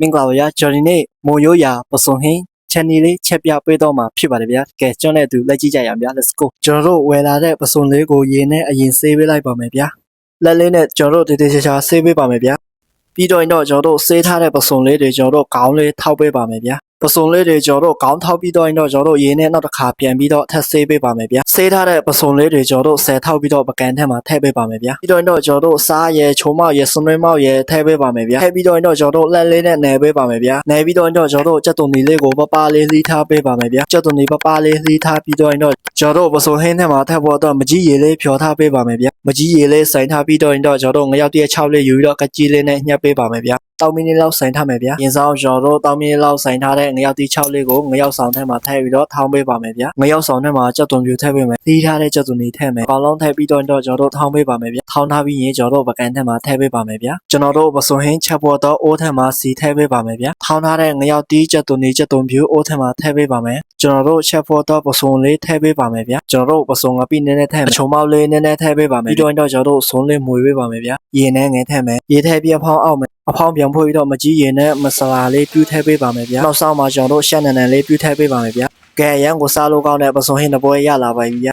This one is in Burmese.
မင်္ဂလာပါဗျာကျွန်တော်ဒီနေ့မုံရိုးရာပစုံဟင်း channel လေးချက်ပြပေးတော့မှာဖြစ်ပါတယ်ဗျာကဲကျွန်တော်နဲ့အတူလိုက်ကြည့်ကြရအောင်ဗျာ let's go ကျွန်တော်တို့ဝယ်လာတဲ့ပစုံလေးကိုရေနဲ့အရင်ဆေးပေးလိုက်ပါမယ်ဗျာလက်လေးနဲ့ကျွန်တော်တို့တေးသေးချာချာဆေးပေးပါမယ်ဗျာပြီးတော့ရင်တော့ကျွန်တော်တို့ဆေးထားတဲ့ပစုံလေးတွေကျွန်တော်တို့ခေါင်းလေးထောက်ပေးပါမယ်ဗျာ ပစုံလေးတွေကျွန်တော်တို့ခေါင်းထောက်ပြီးတော့ရင်တော့ကျွန်တော်တို့ရေနဲ့နောက်တစ်ခါပြန်ပြီးတော့ထပ်ဆေးပေးပါမယ်ဗျာဆေးထားတဲ့ပစုံလေးတွေကျွန်တော်တို့ဆယ်ထောက်ပြီးတော့ပကံထဲမှာထည့်ပေးပါမယ်ဗျာပြီးတော့ရင်တော့ကျွန်တော်တို့စားရဲချုံမောက်ရဲစွန်ရွေးမောက်ရဲထည့်ပေးပါမယ်ဗျာထည့်ပြီးတော့ရင်တော့ကျွန်တော်တို့လက်လေးနဲ့နယ်ပေးပါမယ်ဗျာနယ်ပြီးတော့ရင်တော့ကျွန်တော်တို့ကြက်သွန်နီလေးကိုပပလေးလှီးထားပေးပါမယ်ဗျာကြက်သွန်နီပပလေးလှီးထားပြီးတော့ရင်တော့ကျွန်တော်တို့ပစုံဟင်းထဲမှာထည့်ဖို့တော့မကြီးရေလေးဖြော်ထားပေးပါမယ်ဗျာမကြီးရေလေးစိုင်ထားပြီးတော့ရင်တော့ကျွန်တော်တို့ငရောက်တရက်6လေးယူပြီးတော့ကကြီးလေးနဲ့ညှက်ပေးပါမယ်ဗျာ တောင်းမီနီလောက်ဆိုင်ထားမယ်ဗျာ။ရင်ဆောင်ကျော်တို့တောင်းမီနီလောက်ဆိုင်ထားတဲ့ငရောက်တီ6လေးကိုငရောက်ဆောင်ထဲမှာထည့်ပြီးတော့ထောင်းပေးပါမယ်ဗျာ။ငရောက်ဆောင်ထဲမှာကြက်သွန်ပြူထည့်ပေးမယ်။သီးထားတဲ့ကြက်သွန်တွေထည့်မယ်။အကောင်လုံးထည့်ပြီးတော့တော့ကျော်တို့ထောင်းပေးပါမယ်ဗျာ။ထောင်းထားပြီးရင်ကျော်တို့ပကံထဲမှာထည့်ပေးပါမယ်ဗျာ။ကျွန်တော်တို့ပစုံဟင်းချက်ပေါ်တော့အိုးထဲမှာစီထည့်ပေးပါမယ်ဗျာ။ထောင်းထားတဲ့ငရောက်တီကြက်သွန်တွေကြက်သွန်ပြူအိုးထဲမှာထည့်ပေးပါမယ်။ကျွန်တော်တို့ချက်ပေါ်တော့ပစုံလေးထည့်ပေးပါမယ်ဗျာ။ကျွန်တော်တို့ပစုံကပြီးနည်းနည်းထည့်မယ်။ချုံမောက်လေးနည်းနည်းထည့်ပေးပါမယ်။ပြီးတော့တော့ကျော်တို့စုံလေးမွေပေးပါမယ်ဗျာ။ရေနဲ့ငယ်ထည့်မယ်။ရေထည့်ပြီးအဖောင်းအောက်မယ် အဖောင်းပြန်ဖွေးပြီးတော့မကြီးရင်နဲ့မဆလာလေးပြူးထည့်ပေးပါမယ်ဗျာနောက်ဆောင်မှာကျွန်တော်တို့ရှက်နန်နန်လေးပြူးထည့်ပေးပါမယ်ဗျာကဲအရန်ကိုစားလို့ကောင်းတဲ့ပစုံဟင်းတစ်ပွဲရလာပါပြီဗျာ